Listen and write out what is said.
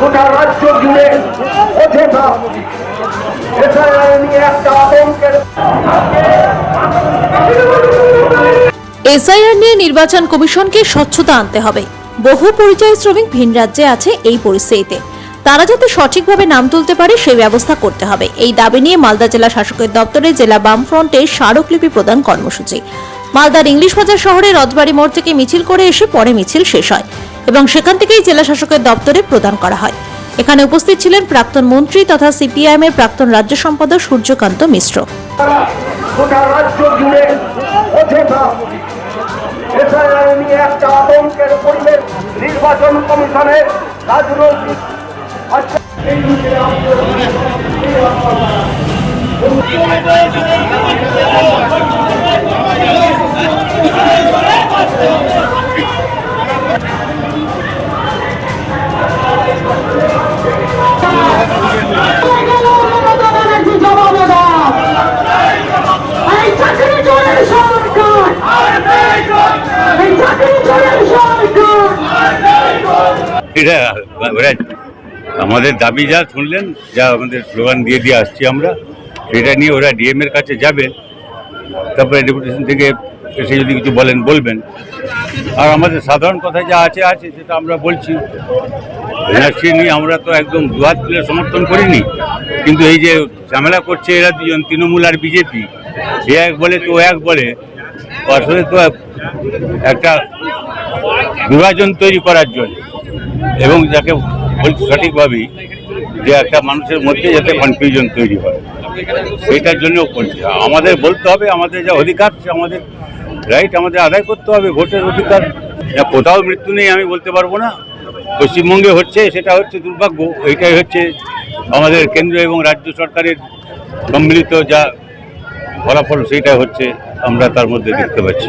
গোটা রাজ্য জুড়ে অযথা এসআইআর নিয়ে একটা আতঙ্কের এসআইআর নিয়ে নির্বাচন কমিশনকে স্বচ্ছতা আনতে হবে। বহু পরিচয় শ্রমিক ভিন রাজ্যে আছে এই পরিস্থিতিতে। তারা যাতে সঠিকভাবে নাম তুলতে পারে, সেই ব্যবস্থা করতে হবে। এই দাবি নিয়ে মালদা জেলা শাসকের দপ্তরে জেলা বামফ্রন্টের স্মারকলিপি প্রদান কর্মসূচি। মালদার ইংলিশ বাজার শহরে রথবাড়ি মোড় থেকে মিছিল করে এসে পরে মিছিল শেষ হয়। এবং সেখান থেকেই জেলা শাসকের দপ্তরে প্রদান করা হয়। এখানে উপস্থিত ছিলেন প্রাক্তন মন্ত্রী তথা সিপিআইএম এর প্রাক্তন রাজ্য সম্পাদক সূর্যকান্ত মিশ্র। নির্বাচন কমিশনের রাজনৈতিক এটা আমাদের দাবি যা শুনলেন, যা আমাদের স্লোগান দিয়ে দিয়ে আসছি আমরা, সেটা নিয়ে ওরা ডিএম এর কাছে যাবে তারপরে ডেপুটেশন থেকে এসে যদি কিছু বলেন, বলবেন। আর আমাদের সাধারণ কথা যা আছে আছে, সেটা আমরা বলছি। এনআরসি নিয়ে আমরা তো একদম দুহাত তুলে সমর্থন করিনি, কিন্তু এই যে ঝামেলা করছে এরা দুজন, তৃণমূল আর বিজেপি এ এক বলে, তো এক বলে, আসলে তো একটা বিভাজন তৈরি করার জন্য। এবং যাকে সঠিকভাবেই যে একটা মানুষের মধ্যে যাতে কনফিউশন তৈরি হয় সেইটার জন্য আমাদের বলতে হবে, আমাদের যা অধিকার আমাদের রাইট আমাদের আদায় করতে হবে, ভোটের অধিকার। কোথাও মৃত্যু নেই, আমি বলতে পারব না। পশ্চিমবঙ্গে হচ্ছে, সেটা হচ্ছে দুর্ভাগ্য, এইটাই হচ্ছে আমাদের কেন্দ্র এবং রাজ্য সরকারের সম্মিলিত যা ফলাফল সেইটা হচ্ছে আমরা তার মধ্যে দেখতে পাচ্ছি।